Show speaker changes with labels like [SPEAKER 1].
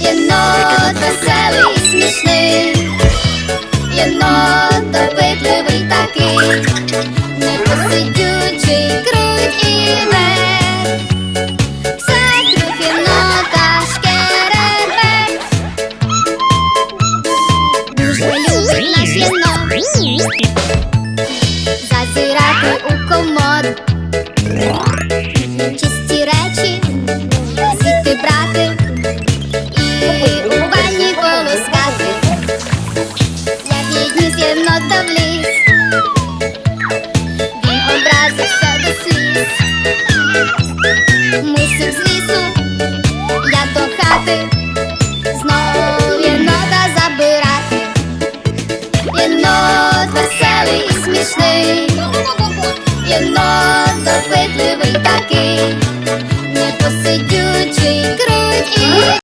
[SPEAKER 1] Єнот веселий, смішний, єнот допитливий такий, непосидючий, круть і вер. Все круг єнота шкереберть. Дуже любить наш єнот зазирати у комод. Чисті речі звідти брати до знову єнота забирати. Єнот веселий і смішний, єнот допитливий такий, непосидючий, круть і